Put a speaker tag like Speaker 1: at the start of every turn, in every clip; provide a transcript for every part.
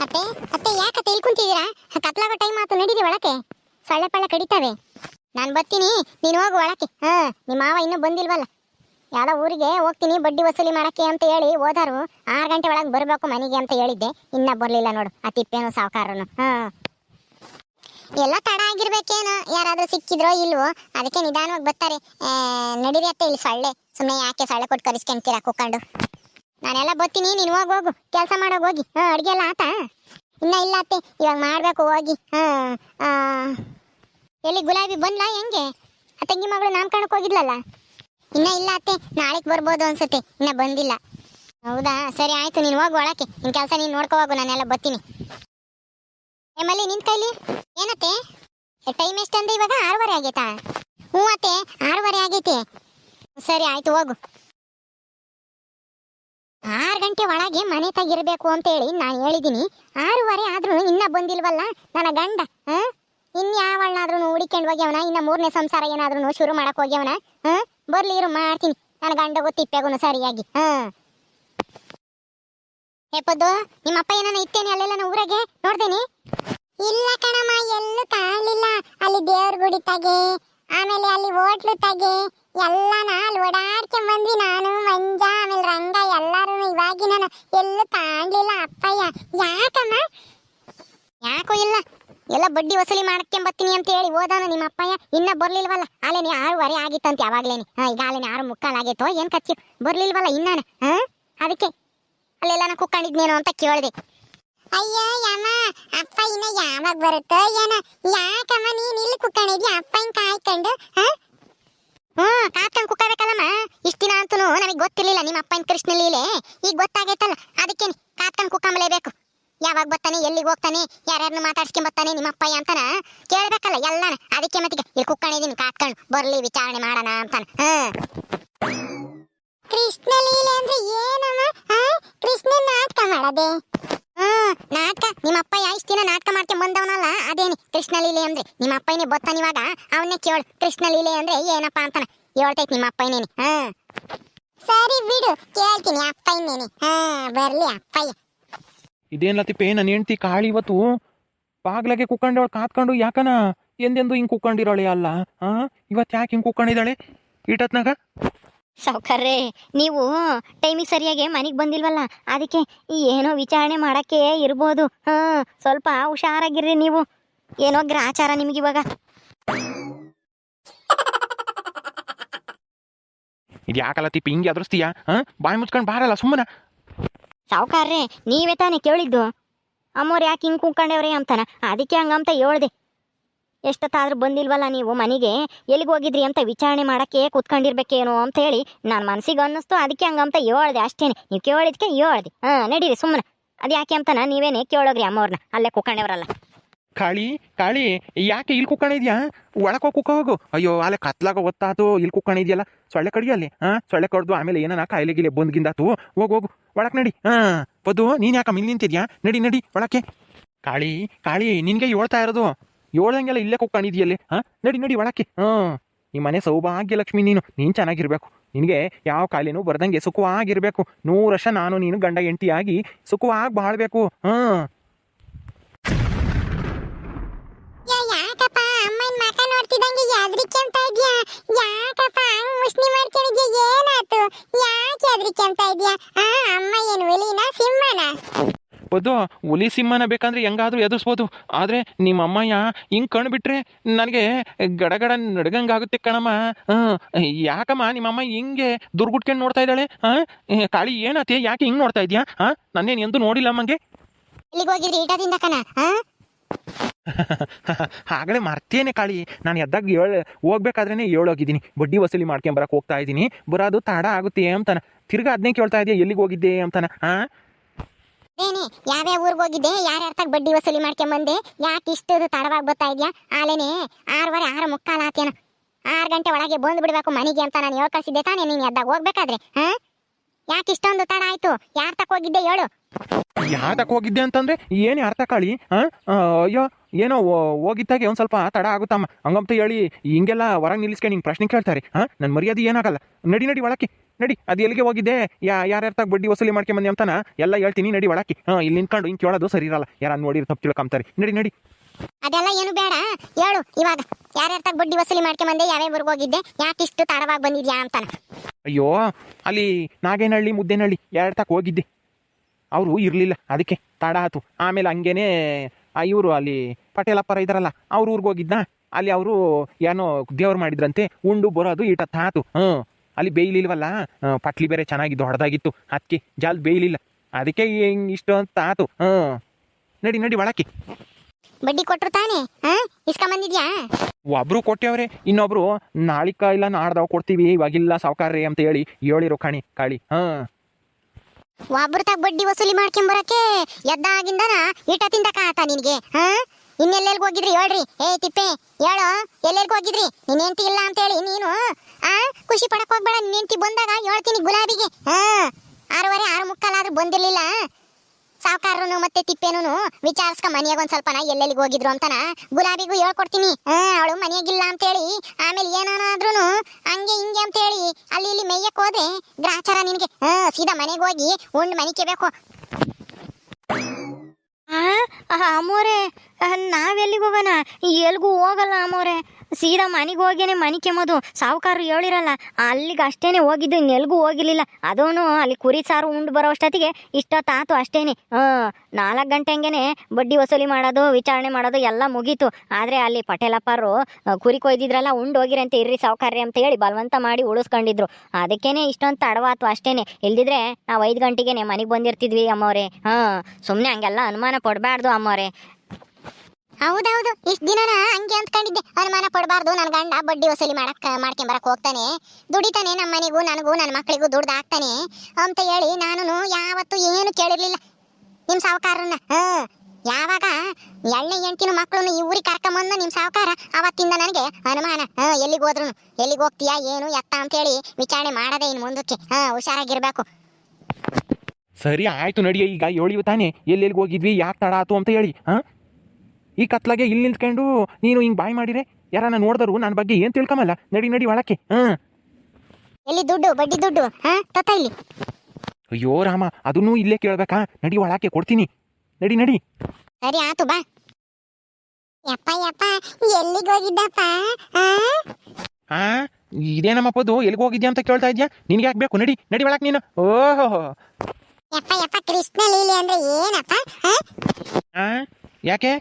Speaker 1: ಅತ್ತೆ ಅತ್ತೆ ಯಾಕೆ ಇಲ್ಲಿ ಕುಂತಿದ್ದೀರಾ ಕತ್ಲಾಗೋ ಟೈಮ್ ಆತು, ನಡೀರಿ ಒಳಕ್ಕೆ. ಸೊಳ್ಳೆ ಪಳ್ಳ ಕಡಿತಾವೆ. ನಾನು ಬರ್ತೀನಿ, ನೀನು ಹೋಗು ಒಳಕ್ಕೆ. ಹಾಂ ನಿಮ್ಮ ಮಾವ ಇನ್ನೂ ಬಂದಿಲ್ವಲ್ಲ? ಯಾವುದೋ ಊರಿಗೆ ಹೋಗ್ತೀನಿ, ಬಡ್ಡಿ ವಸೂಲಿ ಮಾಡಕ್ಕೆ ಅಂತ ಹೇಳಿ ಹೋದಾರು. ಆರು ಗಂಟೆ ಒಳಗೆ ಬರಬೇಕು ಮನೆಗೆ ಅಂತ ಹೇಳಿದ್ದೆ. ಇನ್ನ ಬರಲಿಲ್ಲ ನೋಡು, ಆ ತಿಪ್ಪೇನು ಸಾವುಕಾರನು. ಹಾಂ. ಎಲ್ಲ ತಡ ಆಗಿರ್ಬೇಕೇನೋ, ಯಾರಾದರೂ ಸಿಕ್ಕಿದ್ರೋ ಇಲ್ವೋ, ಅದಕ್ಕೆ ನಿಧಾನವಾಗಿ ಬರ್ತಾರೆ. ನಡೀರಿ ಅತ್ತೆ ಇಲ್ಲಿ ಸೊಳ್ಳೆ. ಸುಮ್ಮನೆ ಯಾಕೆ ಸೊಳ್ಳೆ ಕೊಟ್ಟು ಕರಿಸ್ಕೊಂತೀರಾ ಕುಕ್ಕೊಂಡು ನಾನೆಲ್ಲ ಬತ್ತೀನಿ ನೀನು ಹೋಗ್ ಹೋಗು. ಕೆಲಸ ಮಾಡೋಗಿ ಹೋಗಿ. ಹಾಂ, ಅಡುಗೆ ಎಲ್ಲ ಆತಾ? ಇನ್ನ ಇಲ್ಲ ಅತ್ತೆ, ಇವಾಗ ಮಾಡಬೇಕು, ಹೋಗಿ. ಹಾಂ ಎಲ್ಲಿ ಗುಲಾಬಿ ಬಂದ್ಲಾ, ಹೆಂಗೆ? ಆ ತಂಗಿ ಮಗಳು ನಾಮಕರಣಕ್ಕೆ ಹೋಗಿದ್ಲಲ್ಲ? ಇನ್ನ ಇಲ್ಲ ಅತ್ತೆ, ನಾಳೆಗೆ ಬರ್ಬೋದು ಅನ್ಸುತ್ತೆ, ಇನ್ನ ಬಂದಿಲ್ಲ. ಹೌದಾ? ಸರಿ ಆಯ್ತು, ನೀನು ಹೋಗು ಒಳಕ್ಕೆ. ನಿನ್ ಕೆಲಸ ನೀನು ನೋಡ್ಕೊ ಹೋಗು, ನಾನೆಲ್ಲ ಬತ್ತೀನಿ ಏಮಲ್ಲಿ ನಿನ್ ಕೈಲಿ ಏನತ್ತೆ? ಟೈಮ್ ಎಷ್ಟಂದ್ರೆ ಇವಾಗ? ಆರೂವರೆ ಆಗೈತಾ? ಹ್ಞೂ ಅತ್ತೆ, ಆರೂವರೆ ಆಗೈತೆ. ಸರಿ, ಆಯ್ತು, ಹೋಗು. ಆರು ಗಂಟೆ ಒಳಗೆ ಮನೆ ತಗಿರ್ಬೇಕು ಅಂತ ಹೇಳಿ ನಾನು ಹೇಳಿದ್ದೀನಿ ಆರೂವರೆ ಆದ್ರೂ ಇನ್ನ ಬಂದಿಲ್ವಲ್ಲ? ನನ್ನ ಗಂಡ, ಹಾ? ಇನ್ಯಾವಳನ್ನಾದ್ರೂ ಹುಡಿಕೊಂಡು ಹೋಗ್ಯವನ? ಇನ್ನ ಮೂರನೇ ಸಂಸಾರ ಏನಾದ್ರೂ ಶುರು ಮಾಡಕ್ ಹೋಗ್ಯವನ? ಹ್ಮ್ ಬರ್ಲಿ ಇರು, ಮಾಡ್ತೀನಿ. ನನ್ನ ಗಂಡ ತಿಪ್ಪೆಗೂ ಸರಿಯಾಗಿ, ಹಾ? ನಿಮ್ಮ ಅಪ್ಪ ಏನಾನ ಇತ್ತೇನೆ ಅಲ್ಲೆಲ್ಲ ಊರಾಗೆ? ನೋಡ್ದೇನಿ ಇಲ್ಲ ಕಣಮ್ಮ, ಎಲ್ಲೂ ಕಾಣಲಿಲ್ಲ. ಅಲ್ಲಿ ದೇವ್ರ ಗುಡಿ ತಗೆ, ಆಮೇಲೆ ಅಲ್ಲಿ ಹೋಟ್ಲು ತಗೆ ಎಲ್ಲಾನ ಅಲ್ಲಿ ಓಡಾಡ್ಕೊಂಡ್ ಬಂದ್ವಿ. ನಾನು, ಮಂಜ, ಆಮೇಲೆ ರಂಗ ಎಲ್ಲಾರು ಇವಾಗಿ ನಾನು ಎಲ್ಲೂ ಕಾಣ್ಲಿಲ್ಲ ಅಪ್ಪಯ್ಯ. ಯಾಕಮ್ಮ? ಯಾಕೋ ಇಲ್ಲ. ಎಲ್ಲ ಬಡ್ಡಿ ವಸೂಲಿ ಮಾಡ್ಕೊಂಡ್ ಬರ್ತೀನಿ ಅಂತ ಹೇಳಿ ಹೋದಾನ ನಿಮ್ಮ ಅಪ್ಪಯ್ಯ. ಇನ್ನ ಬರ್ಲಿಲ್ವಲ್ಲ? ಅಲ್ಲೇನಿ ಆರೂವರೆ ಆಗಿತ್ತಂತೆ ಯಾವಾಗ್ಲೇನಿ. ಈಗ ಅಲ್ಲೇನಿ ಆರು ಮುಕ್ಕಾಲಾಗೈತೋ ಏನ್ ಕಚ್ಚಿ? ಬರ್ಲಿಲ್ವಲ್ಲ ಇನ್ನಾನ? ಹಾ? ಅದಕ್ಕೆ ಅಲ್ಲೆಲ್ಲ ಕುಕ್ಕೊಂಡಿದ್ನೇನೋ ಅಂತ ಕೇಳಿದೆ. ಅಯ್ಯೋ, ಯಮ್ಮ, ಅಪ್ಪ ಇನ್ನ ಯಾವಾಗ ಬರುತ್ತೋ ಏನ. ಯಾಕಮ್ಮ, ನೀನ್ ಇಲ್ಲಿ ಕುಕ್ಕೊಂಡಿದ್ಯ ಅಪ್ಪ ಹಿಂಗ್ ಕಾಯ್ಕೊಂಡು, ಹ? ಹ್ಮ್ ಕಾತ್ಕಂಡ್ ಕುಕ್ಕಬೇಕಲ್ಲಮ್ಮ ಇಷ್ಟ ದಿನ ಅಂತೂ ನಮಗೆ ಗೊತ್ತಿರ್ಲಿಲ್ಲ ನಿಮ್ಮ ಅಪ್ಪನ ಕೃಷ್ಣ ಲೀಲೆ. ಈಗ ಗೊತ್ತಾಗೈತಲ್ಲ ಅದಕ್ಕೆ ಕಾತ್ಕಂಡ್ ಕುಕ್ಕಂಬಲೇಬೇಕು ಯಾವಾಗ ಬರ್ತಾನೆ, ಎಲ್ಲಿಗೆ ಹೋಗ್ತಾನೆ ಯಾರ್ಯಾರನ್ನ ಮಾತಾಡ್ಸ್ಕೊಂಡ್ ಬರ್ತಾನೆ ನಿಮ್ಮ ಅಪ್ಪಯ್ಯ ಅಂತಾನ? ಕೇಳಬೇಕಲ್ಲ ಎಲ್ಲಾನ? ಅದಕ್ಕೆ ಮತ್ತೀಗ, ಇಲ್ಲಿ ಕುಕ್ಕಣಿದೀನಿ ಕಾತ್ಕೊಂಡು ಬರ್ಲಿ, ವಿಚಾರಣೆ ಮಾಡೋಣ ಅಂತಾನ. ಹ್ಮ್ ಕೃಷ್ಣ ಲೀಲೆ ಅಂದ್ರೆ ಏನಮ್ಮ? ಕೃಷ್ಣ ನಾಟಕ ಮಾಡೋದೆ? ಹ್ಮ್, ನಾಟಕ. ನಿಮ್ಮ ಅಪ್ಪ ಇಷ್ಟ ದಿನ ನಾಟಕ ಮಾಡ್ಕೊಂಡ್ ಬಂದವನಲ್ಲ? ಅದೇನಿ, ಕೃಷ್ಣ ಲೀಲೆ ಅಂದ್ರೆ. ನಿಮ್ಮ ಅಪ್ಪನೇ ಬತ್ತಾನ ಇವಾಗ. ಅವನ್ನೇ ಕೇಳು. ಕೃಷ್ಣ ಲೀಲೆ ಅಂದ್ರೆ ಏನಪ್ಪ ಅಂತಾನ. ಹೇಳ್ತೈತಿ ನಿಮ್ಮ ಅಪ್ಪನೇನಿ ಹಾ ಸರಿ ಬಿಡು, ಕೇಳ್ತೀನಿ ಅಪ್ಪಯ್ಯನೇನಿ ಹಾ ಬರ್ಲಿ ಅಪ್ಪಯ್ಯ
Speaker 2: ಇದೇನ್ ಲತಿಪೆ ನನ್ನ ಹೆಂಡ್ತಿ ಕಾಳಿ ಇವತ್ತು? ಬಾಗ್ಲಾಗೆ ಕುಕ್ಕಂಡವಳು ಕಾತ್ಕೊಂಡು ಯಾಕನ? ಎಂದೆಂದು ಹಿಂಗ್ ಕುಕ್ಕಂಡಿರೋಳೆ ಅಲ್ಲ? ಹಾ, ಇವತ್ತು ಯಾಕೆ ಹಿಂಗ್ ಕುಕ್ಕಂಡಿದ್ದಾಳೆ ಈಟತ್ನಾಗ?
Speaker 1: ಸಾವ್ಕಾರ್ರೆ ನೀವು ಟೈಮಿಗೆ ಸರಿಯಾಗಿ ಮನೆಗೆ ಬಂದಿಲ್ವಲ್ಲ ಅದಕ್ಕೆ ಏನೋ ವಿಚಾರಣೆ ಮಾಡಕ್ಕೆ ಇರ್ಬೋದು. ಹಾಂ ಸ್ವಲ್ಪ ಹುಷಾರಾಗಿರ್ರಿ ನೀವು. ಏನೋ ಗ್ರಾಚಾರ ನಿಮ್ಗೆ ಇವಾಗ.
Speaker 2: ಇದು ಯಾಕಲ್ಲ ತಿಪ್ಪಿ ಹಿಂಗೆ ಅದ್ರಸ್ತೀಯಾ ಹಾ ಬಾಯಿ ಮುಚ್ಕೊಂಡು ಬಾರಲ್ಲ ಸುಮ್ಮನೆ.
Speaker 1: ಸಾವುಕಾರ್ರೆ ನೀವೇ ತಾನೇ ಕೇಳಿದ್ದು. ಅಮ್ಮೋರು ಯಾಕೆ ಹಿಂಗೆ ಕುಂಕೊಂಡವ್ರೆ ಅಂತಾನ? ಅದಕ್ಕೆ ಹಂಗಂತ ಹೇಳ್ದೆ. ಎಷ್ಟೊತ್ತಾದ್ರೂ ಬಂದಿಲ್ವಲ್ಲ ನೀವು ಮನೆಗೆ? ಎಲ್ಲಿಗೆ ಹೋಗಿದ್ರಿ ಅಂತ ವಿಚಾರಣೆ ಮಾಡಕ್ಕೆ ಕೂತ್ಕೊಂಡಿರ್ಬೇಕೇನೋ ಅಂತ ಹೇಳಿ ನಾನು ಮನಸ್ಸಿಗೆ ಅನ್ನಿಸ್ತು, ಅದಕ್ಕೆ ಹಂಗಂತ ಹೇಳ್ದೆ ಅಷ್ಟೇನೆ. ನೀವು ಕೇಳಿದ್ಕೆ ಹೇಳ್ದೆ ಹಾಂ, ನಡೀರಿ ಸುಮ್ಮನೆ ಅದು ಯಾಕೆ ಅಂತಾನ ನೀವೇನೇ ಕೇಳೋಗ್ರಿ ಅಮ್ಮವ್ರನ್ನ ಅಲ್ಲೇ ಕುಕ್ಕಂಡವ್ರಲ್ಲ
Speaker 2: ಕಾಳಿ ಕಾಳಿ, ಯಾಕೆ ಇಲ್ಲಿ ಕುಕ್ಕಣಿದ್ಯಾ ಒಳಗೆ ಹೋಗಿ ಕುಕ್ಕ ಹೋಗು. ಅಯ್ಯೋ, ಅಲ್ಲೇ ಕತ್ಲಾಗ ಒತ್ತಾತು, ಇಲ್ಲಿ ಕುಕ್ಕಣಿದ್ಯಲ್ಲ ಸೊಳ್ಳೆ ಕಡಿಯಲ್ಲಿ ಹಾಂ, ಸೊಳ್ಳೆ ಕಡ್ದು ಆಮೇಲೆ ಏನನ ಕಾಯಿಲೆ ಗಿಲೆ ಬಂದ್ಗಿಂದಾತು ಹೋಗು ಹೋಗು, ಒಳಕ್ ನಡಿ. ಹಾ ಬದು ನೀನು ಯಾಕೆ ಇಲ್ಲಿ ನಿಂತಿದ್ಯಾ? ನಡಿ ನಡಿ, ಒಳಕ್ಕೆ. ಕಾಳಿ ಕಾಳಿ, ನಿನಗೆ ಹೇಳ್ತಾ ಇರೋದು. ಹೇಳ್ದಂಗೆಲ್ಲ ಇಲ್ಲೇ ಕುಕ್ಕಣಿದ್ಯಲ್ಲಿ ಹಾ? ನಡಿ ನಡಿ, ಒಳಕ್ಕೆ. ಹಾಂ. ಈ ಮನೆ ಸೌಭಾಗ್ಯ ಲಕ್ಷ್ಮಿ ನೀನು. ನೀನು ಚೆನ್ನಾಗಿರ್ಬೇಕು. ನಿನಗೆ ಯಾವ ಕಾಯಿಲೆನೂ ಬರ್ದಂಗೆ ಸುಖವಾಗಿರ್ಬೇಕು. ನೂರು ವರ್ಷ ನಾನು ನೀನು ಗಂಡ ಎಂಟಿಯಾಗಿ ಸುಖವಾಗಿ ಬಾಳ್ಬೇಕು.
Speaker 1: ಹಾಂ. ಯಾಕೆ ಯಾದ್ರಿಕೆಂತ ಇದ್ಯಾ? ಆ ಅಮ್ಮ ಏನು ಹುಲಿನ ಸಿಂಹನ?
Speaker 2: ಬದ್ದು ಹುಲಿ ಸಿಂಹನ ಬೇಕಂದ್ರೆ ಹೆಂಗಾದ್ರೂ ಎದುರಿಸ್ಬೋದು. ಆದರೆ ನಿಮ್ಮ ಅಮ್ಮಯ್ಯ ಹಿಂಗೆ ಕಣ್ಣು ಬಿಟ್ರೆ ನನಗೆ ಗಡಗಡ ನಡ್ಗಂಗಾಗುತ್ತೆ ಕಣಮ್ಮ. ಹಾಂ ಯಾಕಮ್ಮ ನಿಮ್ಮಮ್ಮ ಹಿಂಗೆ ದುರ್ಗುಟ್ಕೊಂಡು ನೋಡ್ತಾ ಇದ್ದಾಳೆ? ಹಾಂ ಕಾಳಿ ಏನತ್ತೆ ಯಾಕೆ ಹಿಂಗೆ ನೋಡ್ತಾ ಇದೆಯಾ? ಹಾಂ ನನ್ನೇನು ಎಂದೂ ನೋಡಿಲ್ಲ ಅಮ್ಮಂಗೆ. ಆಗಲೇ ಮರ್ತೇನೆ ಕಾಳಿ ನಾನು ಎದ್ದಾಗ ಏಳು ಹೋಗ್ಬೇಕಾದ್ರೇ ಏಳೋಗಿದ್ದೀನಿ. ಬಡ್ಡಿ ವಸೂಲಿ ಮಾಡ್ಕೊಂಬರಕ್ಕೆ ಹೋಗ್ತಾ ಇದ್ದೀನಿ. ಬರೋದು ತಡ ಆಗುತ್ತೆ ಅಂತಾನೆ. ತಿರ್ಗಾ ಅದನ್ನೇ ಕೇಳ್ತಾ ಇದೆಯಾ? ಎಲ್ಲಿಗೆ ಹೋಗಿದ್ದೆ ಅಂತಾನೆ? ಹಾಂ
Speaker 1: ಏನೇ, ಯಾವ್ಯಾವ ಊರಿಗೆ ಹೋಗಿದ್ದೆ ಯಾರ್ಯಾರ ತಾಗ ಬಡ್ಡಿ ವಸೂಲಿ ಮಾಡ್ಕೊಂಬಂದೆ, ಯಾಕೆ ಇಷ್ಟು ತಡವಾಗಿ ಬರ್ತಾ ಇದ್ಯಾ? ಆಲೇನೆ, ಆರೂವರೆ, ಆರು ಮುಕ್ಕಾಲ ಆತೇನ ಆರು ಗಂಟೆ ಒಳಗೆ ಬಂದು ಬಿಡ್ಬೇಕು ಮನೆಗೆ ಅಂತ ನಾನು ಹೇಳ್ಕಳಿಸಿದ್ದೆ ತಾನೇ ನೀನು ಎದ್ದಾಗ ಹೋಗ್ಬೇಕಾದ್ರೆ, ಹಾ? ಯಾಕೆ ಇಷ್ಟೊಂದು ತಡ ಆಯ್ತು? ಯಾರ್ ತಕ ಹೋಗಿದ್ದೆ ಹೇಳು.
Speaker 2: ಯಾತಕ್ಕೆ ಹೋಗಿದ್ದೆ ಅಂತಂದ್ರೆ ಏನು ಅರ್ಥ ಕಾಳಿ ಹಾ? ಅಯ್ಯೋ ಏನೋ ಹೋಗಿದ್ದಾಗ ಹೋಗಿದ್ದಾಗೆ ಒಂದು ಸ್ವಲ್ಪ ತಡ ಆಗುತ್ತಮ್ಮ. ಹಂಗಂತ ಹೇಳಿ ಹಿಂಗೆಲ್ಲ ಹೊರಗೆ ನಿಲ್ಲಿಸ್ಕೊಂಡು ಹಿಂಗೆ ಪ್ರಶ್ನೆ ಕೇಳ್ತಾರೆ. ಹಾ? ನನ್ನ ಮರ್ಯಾದೆ ಏನಾಗಲ್ಲ. ನಡಿ ನಡಿ ಒಳಕ್ಕೆ. ನಡಿ ಅದು ಎಲ್ಲಿಗೆ ಹೋಗಿದ್ದೆ? ಯಾ ಯಾರ್ಯಾರ ತಾಗ ಬಡ್ಡಿ ವಸೂಲಿ ಮಾಡ್ಕೊಂಬಂದಿ ಅಂತಾನ ಎಲ್ಲ ಹೇಳ್ತೀನಿ. ನಡಿ ಒಳಕ್ಕೆ. ಹಾಂ ಇಲ್ಲಿ ನಿಂತ್ಕೊಂಡು ಹಿಂಗೆ ಕೇಳೋದು ಸರಿ ಇರಲ್ಲ. ಯಾರು ನೋಡಿರ್ ತಪ್ಪು ತಿಳ್ಕೊಂತಾರೆ. ನಡಿ ನಡಿ.
Speaker 1: ಅದೆಲ್ಲ ಏನು ಬೇಡ. ಹೇಳು ಇವಾಗ. ಯಾರ್ಯಾರ ಬಡ್ಡಿ ವಸೂಲಿ ಮಾಡ್ಕೊಂಬಂದೆ, ಯಾವ್ಯಾವ ಊರಿಗೆ ಹೋಗಿದ್ದೆ, ಯಾಕೆ ಇಷ್ಟು ತಡವಾಗಿ ಬಂದಿದ್ಯಾ ಅಂತಾನ.
Speaker 2: ಅಯ್ಯೋ, ಅಲ್ಲಿ ನಾಗೇನಹಳ್ಳಿ, ಮುದ್ದೇನಹಳ್ಳಿ ಎರಡು ತಕ್ಕ ಹೋಗಿದ್ದೆ. ಅವರು ಇರಲಿಲ್ಲ, ಅದಕ್ಕೆ ತಡ ಆತು. ಆಮೇಲೆ ಹಂಗೇನೆ ಇವರು ಅಲ್ಲಿ ಪಟೇಲಪ್ಪರ ಇದ್ದಾರಲ್ಲ ಅವ್ರ ಊರಿಗೆ ಹೋಗಿದ್ದ ಅಲ್ಲಿ ಅವರು ಏನೋ ದೇವ್ರು ಮಾಡಿದ್ರಂತೆ, ಉಂಡು ಬರೋದು ಈಟ ತಾತು ಹ್ಞೂ, ಅಲ್ಲಿ ಬೇಯ್ಲಿಲ್ವಲ್ಲ? ಪಟ್ಲಿ ಬೇರೆ ಚೆನ್ನಾಗಿದ್ದು, ಹೊಡೆದಾಗಿತ್ತು. ಅದಕ್ಕೆ ಜಾಲ್ ಬೇಯ್ಲಿಲ್ಲ. ಅದಕ್ಕೆ ಹಿಂಗೆ ಇಷ್ಟು ಅಂತ ಆತು. ಹ್ಞೂ, ನಡಿ ನಡಿ, ಒಳಕ್ಕೆ.
Speaker 1: ಬಡ್ಡಿ ಕೊಟ್ರು ತಾನೆ? ಹಾ ಇಸ್ಕೊಂಬಂದಿದ್ಯಾ?
Speaker 2: ಒಬ್ರು ಕೊಟ್ಟವ್ರೆ ಇನ್ನೊಬ್ರು ನಾಳಿಕ ಇಲ್ಲ ನಾಡ್ದವ್ ಕೊಡ್ತೀವಿ ಇವಾಗಿಲ್ಲ ಸಾವುಕಾರ್ರಿ ಅಂತ ಹೇಳಿ ಹೇಳಿರೋ ಕಾಣಿ ಕಾಳಿ ಹ.
Speaker 1: ಒಬ್ರು ತಾಗ ಬಡ್ಡಿ ವಸೂಲಿ ಮಾಡ್ಕೊಂಬರಕ್ಕೆ ಎದ್ದಾಗಿಂದನ ಇಟ ತಿಂದಕ ಕಾತ ನಿನ್ಗೆ ಹಾ? ಇನ್ನೆಲ್ಲೆಲ್ಗ್ ಹೋಗಿದ್ರಿ ಹೇಳ್ರಿ. ಏ ತಿಪ್ಪೆ ಹೇಳು ಎಲ್ಲೆಲ್ಗ್ ಹೋಗಿದ್ರಿ? ನಿನ್ ಹೆಂಡತಿ ಇಲ್ಲ ಅಂತ ಹೇಳಿ ನೀನು ಆ? ಖುಷಿ ಪಡಕ್ ಹೋಗ್ಬೇಡ ನಿನ್ ಹೆಂಡತಿ ಬಂದಾಗ ಹೇಳ್ತೀನಿ ಗುಲಾಬಿಗೆ ಹಾ? ಆರೂವರೆ ಆರು ಮುಕ್ಕಾಲಾದ್ರೂ ಬಂದಿರ್ಲಿಲ್ಲ ಸಾವುಕಾರನು ಮತ್ತೆ ತಿಪ್ಪೇನು ವಿಚಾರಿಸ್ಕ ಮನೆಯಾಗ ಒಂದ್ ಸ್ವಲ್ಪನ ಎಲ್ಲೆಲ್ಲಿಗೆ ಹೋಗಿದ್ರು ಅಂತನ ಗುಲಾಬಿಗೂ ಹೇಳ್ಕೊಡ್ತೀನಿ. ಅವಳು ಮನೆಯಾಗಿಲ್ಲ ಅಂತೇಳಿ. ಆಮೇಲೆ ಏನಾದ್ರೂ ಹಂಗೆ ಹಿಂಗೆ ಅಂತೇಳಿ. ಅಲ್ಲಿ ಇಲ್ಲಿ ಮೇಯಕ್ ಹೋದ್ರೆ ಗ್ರಾಚಾರ ನಿನ್ಗೆ. ಹ್ಮ್, ಸೀದಾ ಮನೆಗೆ ಹೋಗಿ ಉಂಡ್ ಮನಿಕೆ ಬೇಕು
Speaker 3: ನಾವೆಲ್ಲಿಗೆ ಹೋಗೋಣ? ಎಲ್ಗೂ ಹೋಗಲ್ಲ ಅಮ್ಮೋರೆ ಸೀದಾ ಮನೆಗೆ ಹೋಗೇನೆ ಮನೆ ಕೆಮ್ಮೋದು. ಸಾವುಕಾರರು ಹೇಳಿರಲ್ಲ, ಅಲ್ಲಿಗೆ ಅಷ್ಟೇನೆ ಹೋಗಿದ್ದು ಇನ್ನೆಲ್ಗೂ ಹೋಗಿರ್ಲಿಲ್ಲ. ಅದೂನು ಅಲ್ಲಿ ಕುರಿ ಸಾರು ಉಂಡು ಬರೋ ಅಷ್ಟೊತ್ತಿಗೆ ಇಷ್ಟೊತ್ತಾತು ಅಷ್ಟೇನೆ. ಹಾಂ ನಾಲ್ಕು ಗಂಟೆ ಹಂಗೆ ಬಡ್ಡಿ ವಸೂಲಿ ಮಾಡೋದು, ವಿಚಾರಣೆ ಮಾಡೋದು ಎಲ್ಲ ಮುಗೀತು. ಆದರೆ ಅಲ್ಲಿ ಪಟೇಲಪ್ಪರು ಕುರಿ ಕೊಯ್ದಿದ್ರಲ್ಲ, ಉಂಡು ಹೋಗಿರಂತೆ, ಇರ್ರಿ ಸಾವುಕಾರ್ರಿ ಅಂತ ಹೇಳಿ ಬಲವಂತ ಮಾಡಿ ಉಳಿಸ್ಕೊಂಡಿದ್ರು. ಅದಕ್ಕೇನೆ ಇಷ್ಟೊಂದು ತಡವಾತು ಅಷ್ಟೇನೆ. ಇಲ್ದಿದ್ರೆ ನಾವು ಐದು ಗಂಟೆಗೆ ಮನೆಗೆ ಬಂದಿರ್ತಿದ್ವಿ ಅಮ್ಮವ್ರೆ. ಹಾಂ ಸುಮ್ಮನೆ ಹಂಗೆಲ್ಲ ಅನುಮಾನ ಪಡಬಾರ್ದು ಅಮ್ಮವ್ರೆ.
Speaker 1: ಹೌದೌದು. ಇಷ್ಟ ದಿನನ ಹಂಗೆ ಅಂದ್ಕೊಂಡಿದ್ದೆ ಅನುಮಾನ ಪಡಬಾರ್ದು. ನನ್ನ ಗಂಡ ಬಡ್ಡಿ ವಸೂಲಿ ಮಾಡಕ್, ಮಾಡ್ಕೊಂಬರಕ್ ಹೋಗ್ತಾನೆ. ದುಡಿತಾನೆ ನಮ್ಮ ಮನೆಗೂ, ನನಗೂ, ನನ್ನ ಮಕ್ಕಳಿಗೂ ದುಡ್ದು ಹಾಕ್ತಾನೆ. ಅಂತ ಹೇಳಿ ನಾನು ಯಾವತ್ತೂ ಏನು ಕೇಳಿರ್ಲಿಲ್ಲ. ನಿಮ್ಮ ಸಾವುಕಾರನ್ನ. ಯಾವಾಗ ಎಣ್ಣೆ ಎಂಟಿನ ಮಕ್ಕಳನ್ನು ಈ ಊರಿಗೆ ಕರ್ಕೊಂಬಂದ ನಿಮ್ಮ ಸಾವುಕಾರ? ಅವತ್ತಿಂದ ನನಗೆ ಅನುಮಾನ. ಹ, ಎಲ್ಲಿಗೆ ಹೋದ್ರು ಎಲ್ಲಿಗೆ ಹೋಗ್ತೀಯಾ, ಏನು, ಎತ್ತ ಅಂತ ಹೇಳಿ ವಿಚಾರಣೆ ಮಾಡದೆ ಇನ್ನು ಮುಂದಕ್ಕೆ. ಹಾ, ಹುಷಾರಾಗಿರಬೇಕು.
Speaker 2: ಸರಿ, ಆಯ್ತು ನಡಿಯ ಈಗ. ಹೇಳಿವು ತಾನೆ. ಎಲ್ಲೆಲ್ಲಿಗೆ ಹೋಗಿದ್ವಿ, ಯಾಕೆ ತಡ ಆತು ಅಂತ ಹೇಳಿ, ಹಾಂ? ಈ ಕತ್ಲಾಗೆ ಇಲ್ಲಿ ನಿಂತ್ಕೊಂಡು ನೀನು ಹಿಂಗೆ ಬಾಯ್ ಮಾಡಿರೆ ಯಾರನ್ನ ನೋಡಿದ್ರು ನನ್ನ ಬಗ್ಗೆ ಏನು ತಿಳ್ಕೊಂಬಲ್ಲ? ನಡಿ ನಡಿ ಒಳಕ್ಕೆ. ಹಾಂ.
Speaker 1: ಎಲ್ಲಿ ದುಡ್ಡು? ಬಡ್ಡಿ ದುಡ್ಡು? ಹಾ? ತತ್ತ ಇಲ್ಲಿ.
Speaker 2: ಅಯ್ಯೋ ರಾಮ ಅದನ್ನೂ ಇಲ್ಲೇ ಕೇಳ್ಬೇಕಾ? ನಡಿ ಒಳಕ್ಕೆ ಕೊಡ್ತೀನಿ. ನಡಿ ನಡಿ.
Speaker 1: ಸರಿ ಆತು ಬಾ. ಯಪ್ಪ ಯಪ್ಪ ಎಲ್ಲಿಗೆ ಹೋಗಿದ್ದಪ್ಪ? ಆ?
Speaker 2: ಇದೇ ನಮ್ಮಪ್ಪದು ಎಲ್ಲಿಗೆ ಹೋಗಿದ್ಯಾ ಅಂತ ಕೇಳ್ತಾ ಇದ್ಯಾ? ನಿನ್ಗೆ ಯಾಕೆ ಬೇಕು? ನಡಿ ನಡಿ ಒಳಕ್ಕೆ ನೀನು. ಓಹೋ.
Speaker 1: ಯಪ್ಪ ಯಪ್ಪ ಕೃಷ್ಣ ಲೀಲೆ ಅಂದ್ರೆ ಏನಪ್ಪ? ಆ?
Speaker 2: ಯಾಕೆ?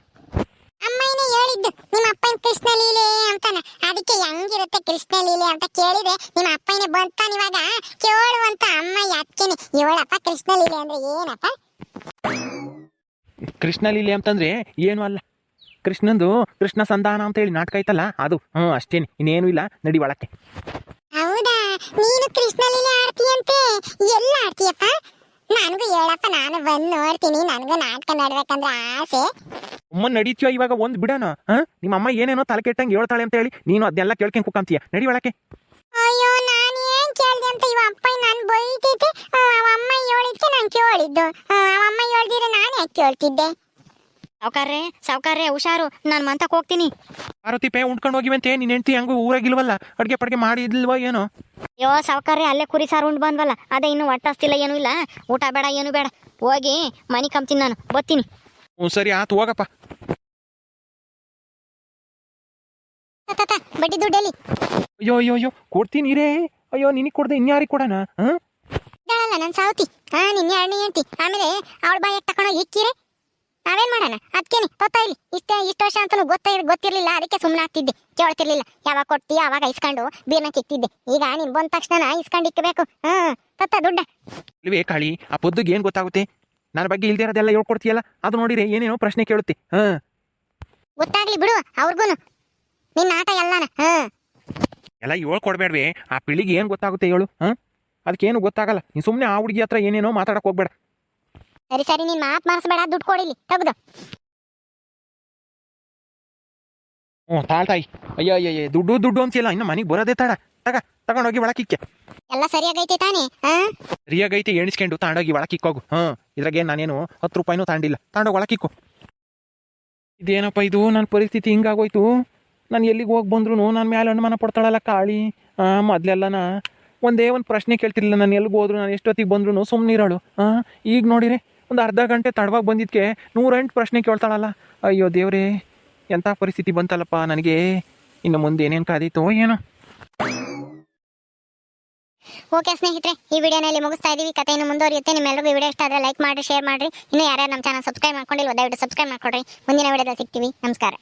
Speaker 1: ಹೇಳಿದ್ದು ನಿಮ್ಮ ಅಪ್ಪನ ಕೃಷ್ಣ ಲೀಲೆ ಅಂತಾನ. ಅದಕ್ಕೆ ಹೆಂಗಿರುತ್ತೆ ಕೃಷ್ಣ ಲೀಲೆ ಅಂತ ಕೇಳಿದ್ರೆ ನಿಮ್ಮ ಅಪ್ಪನೇ ಬಂತಾನ ಇವಾಗ. ಕೇಳು ಅಂತ ಅಮ್ಮ ಯಾಕೆನೆ ಇವಳಪ್ಪ ಕೃಷ್ಣ ಲೀಲೆ ಅಂದ್ರೆ ಏನಪ್ಪ?
Speaker 2: ಕೃಷ್ಣ ಲೀಲೆ ಅಂತಂದ್ರೆ ಏನು ಅಲ್ಲ. ಕೃಷ್ಣಂದು ಕೃಷ್ಣ ಸಂಧಾನ ಅಂತ ಹೇಳಿ ನಾಟಕ ಐತಲ್ಲ ಅದು. ಹ್ಮ್ ಅಷ್ಟೇನೆ. ಇನ್ನೇನು ಇಲ್ಲ. ನಡಿ ಒಳಕ್ಕೆ.
Speaker 1: ಹೌದಾ? ನೀನು ಕೃಷ್ಣ ಲೀಲೆ ಆಡ್ತೀಯಂತೆ ಎಲ್ಲ ಆಡ್ತೀಯಪ್ಪ ನನಗೂ ಹೇಳಪ್ಪ ನಾನು ಬಂದು ನೋಡ್ತೀನಿ ನನಗೂ ನಾಟಕ ನೋಡ್ಬೇಕಂದ್ರೆ ಆಸೆ.
Speaker 2: ಅಮ್ಮ ನಡೀತೀಯ ಇವಾಗ ಒಂದು ಬಿಡೋಣ ಹಾಂ? ನಿಮ್ಮ ಅಮ್ಮ ಏನೇನೋ ತಲೆ ಕೆಟ್ಟಂಗೆ ಹೇಳ್ತಾಳೆ ಅಂತ ಹೇಳಿ ನೀನು ಅದನ್ನೆಲ್ಲ ಕೇಳ್ಕೊಂಡು ಕುಕ್ಕಂತೀಯ ನಡಿ ಒಳಕ್ಕೆ.
Speaker 1: ಅಯ್ಯೋ ನಾನು ಏನ್ ಕೇಳ್ದೆ ಅಂತ ಇವ ಅಪ್ಪ ನಾನು ಬೈತೈತೆ ಅವ ಅಮ್ಮ ಹೇಳಿದ್ಕೆ ನಾನು ಕೇಳಿದ್ದು. ಅವ ಅಮ್ಮ ಹೇಳ್ದಿರ ನಾನು ಯಾಕೆ ಕೇಳ್ತಿದ್ದೆ?
Speaker 3: ಸಾವುಕಾರ್ರೆ ಸಾವುಕಾರ್ರೆ ಹುಷಾರು. ನಾನು ಮಂತಕ್ಕೆ ಹೋಗ್ತೀನಿ.
Speaker 2: ಆರತಿ ಪೇ ಉಂಡ್ಕೊಂಡು ಹೋಗಿವಂತೆ ನಿನ್ನ ಹೆಂಡತಿ ಹಂಗೂ ಊರಾಗಿಲ್ವಲ್ಲ? ಅಡುಗೆ ಪಡ್ಗೆ ಮಾಡಿದ್ಲ್ವ ಏನೋ?
Speaker 3: ಅಯ್ಯೋ ಸಾವುಕಾರ್ರೆ ಅಲ್ಲೇ ಕುರಿ ಸಾರು ಉಂಡು ಬಂದ್ವಲ್ಲ ಅದೇ ಇನ್ನೂ ಹೊಟ್ಟಾಸ್ತಿಲ್ಲ ಏನೂ ಇಲ್ಲ. ಊಟ ಬೇಡ ಏನು ಬೇಡ. ಹೋಗಿ ಮನೆ ಕಂಬ್ತೀನಿ ನಾನು. ಬರ್ತೀನಿ.
Speaker 2: ಹ್ಞೂ ಸರಿ ಆತು ಹೋಗಪ್ಪ.
Speaker 1: ತಾತ ಬಡ್ಡಿ ದುಡ್ಡಲ್ಲಿ
Speaker 2: ಅಯ್ಯೋ ಅಯ್ಯೋ ಅಯ್ಯೋ ಕೊಡ್ತೀನಿ ರೇ. ಅಯ್ಯೋ ನಿನಗೆ ಕೊಡ್ದೆ ಇನ್ಯಾರಿಗೆ ಕೊಡೋಣ ಹಾಂ?
Speaker 1: ಇದ್ದಾಳಲ್ಲ ನನ್ನ ಸಾವತಿ. ಹಾ ನಿನ್ನೆ ಎರಡನೇ ಹೆಂಡತಿ. ಆಮೇಲೆ ಅವಳ ಬಾಯಿ ತಗೊಂಡೋಗಿ ಇಕ್ಕಿರೆ ನಾವೇನ್ ಮಾಡೋಣ? ಅದಕ್ಕೇನೆ ತೊತ್ತ ಇಲ್ಲಿ? ಇಷ್ಟ ಇಷ್ಟು ವರ್ಷ ಅಂತಲೂ ಗೊತ್ತ ಗೊತ್ತಿರ್ಲಿಲ್ಲ. ಅದಕ್ಕೆ ಸುಮ್ಮನೆ ಆಗ್ತಿದ್ದೆ. ಕೇಳ್ತಿರ್ಲಿಲ್ಲ. ಯಾವಾಗ ಕೊಡ್ತೀಯ ಅವಾಗ ಇಸ್ಕೊಂಡು ಬೀರ್ನ ಕಿತ್ತಿದ್ದೆ. ಈಗ ನೀನ್ ಬಂದ ತಕ್ಷಣ ಇಸ್ಕೊಂಡು ಇಕ್ಕಬೇಕು ಹ್ಮ್ ತತ್ತ ದುಡ್ಡ.
Speaker 2: ಇಲ್ವೇ ಕಾಳಿ ಆ ಪೊದ್ದುಗೆ ಏನ್ ಗೊತ್ತಾಗುತ್ತೆ? ನನ್ನ ಬಗ್ಗೆ ಇಲ್ದೇ ಇರೋದೆಲ್ಲ ಹೇಳ್ಕೊಡ್ತೀಯಲ್ಲ? ಅದು ನೋಡಿರಿ ಏನೇನೋ ಪ್ರಶ್ನೆ ಕೇಳುತ್ತೆ. ಹಾ
Speaker 1: ಗೊತ್ತಾಗ್ಲಿ ಬಿಡು ಅವ್ರಿಗೂನು. ನಿನ್ನ ಆಟ ಎಲ್ಲಾನ. ಹ್ಮ್.
Speaker 2: ಎಲ್ಲ ಹೇಳ್ಕೊಡ್ಬೇಡ್ವೆ. ಆ ಪಿಳಿಗೆ ಏನು ಗೊತ್ತಾಗುತ್ತೆ ಹೇಳು ಹಾಂ ಅದಕ್ಕೇನು ಗೊತ್ತಾಗಲ್ಲ. ನೀನು ಸುಮ್ಮನೆ ಆ ಹುಡುಗಿ ಹತ್ರ ಏನೇನೋ ಮಾತಾಡಕ್ಕೆ ಹೋಗ್ಬೇಡ.
Speaker 1: ಸರಿ ಸರಿ ನೀನ್ ಮಾತ್ ಮಾರ್ಸ್ಬೇಡ ದುಡ್ಡು ಕೊಡಿಲಿ ತೆಗ್ದು.
Speaker 2: ಹ್ಞೂ ತಾಳ್ ತಾಯಿ. ಅಯ್ಯೋ ದುಡ್ಡು ದುಡ್ಡು ಅಂತಿಲ್ಲ ಇನ್ನು ಮನೆಗೆ ಬರೋದೇ ತಡ. ತಗ ತಗೊಂಡೋಗಿ ಒಳಕಿಕ್ಕೆ.
Speaker 1: ಎಲ್ಲ ಸರಿಯಾಗೈತೆ ತಾನೇ ಹಾ?
Speaker 2: ಸರಿಯಾಗೈತೆ ಎಣಿಸ್ಕೊಂಡು ತಾಂಡೋಗಿ ಒಳಕಿಕ್ಕೋಗು ಹಾಂ ಇದ್ರಾಗೆ ನಾನೇನು ಹತ್ತು ರೂಪಾಯಿನೂ ತಾಂಡಿಲ್ಲ. ತಾಂಡೋಗಿ ಒಳಕಿಕ್ಕು. ಇದೇನಪ್ಪ ಇದು? ನನ್ನ ಪರಿಸ್ಥಿತಿ ಹಿಂಗಾಗೋಯ್ತು. ನಾನು ಎಲ್ಲಿಗೆ ಹೋಗಿ ಬಂದ್ರು ನನ್ನ ಮೇಲೆ ಅನುಮಾನ ಪಡ್ತಾಳಲ್ಲ ಕಾಳಿ. ಹಾಂ ಮೊದಲೆಲ್ಲನ ಒಂದೇ ಒಂದು ಪ್ರಶ್ನೆ ಕೇಳ್ತಿರ್ಲಿಲ್ಲ. ನಾನು ಎಲ್ಲಿಗೆ ಹೋದ್ರು? ನಾನು ಎಷ್ಟೊತ್ತಿಗೆ ಬಂದ್ರು ಸುಮ್ಮನಿರೋಳು ಹಾಂ ಈಗ ನೋಡಿರಿ. ಒಂದು ಅರ್ಧ ಗಂಟೆ ತಡವಾಗಿ ಬಂದಿದ್ದಕ್ಕೆ ನೂರೆಂಟು ಪ್ರಶ್ನೆ ಕೇಳ್ತಾಳಲ್ಲ. ಅಯ್ಯೋ ದೇವ್ರೆ, ಎಂಥ ಪರಿಸ್ಥಿತಿ ಬಂತಲ್ಲಪ್ಪ ನನಗೆ? ಇನ್ನು ಮುಂದೆ ಏನೇನು ಕಾದೀತೋ ಏನೋ.
Speaker 1: ಓಕೆ ಸ್ನೇಹಿತರೆ, ಈ ವಿಡಿಯೋನಲ್ಲಿ ಮುಗಿಸ್ತಾ ಇದೀವಿ. ಕಥೆಯನ್ನು ಮುಂದುವರಿಯುತ್ತೆ. ನಿಮ್ಮೆಲ್ಲರಿಗೂ ಈ ವಿಡಿಯೋ ಇಷ್ಟ ಆದರೆ ಲೈಕ್ ಮಾಡಿ ಶೇರ್ ಮಾಡಿರಿ. ಇನ್ನೂ ಯಾರ್ಯಾರು ನಮ್ಮ ಚಾನಲ್ ಸಬ್ಸ್ಕ್ರೈಬ್ ಮಾಡ್ಕೊಂಡಿಲ್ಲ ದಯವಿಟ್ಟು ಸಬ್ಸ್ಕ್ರೈಬ್ ಮಾಡ್ಕೊಡ್ರಿ. ಮುಂದಿನ ವಿಡಿಯೋದಲ್ಲಿ ಸಿಗ್ತೀವಿ. ನಮಸ್ಕಾರ.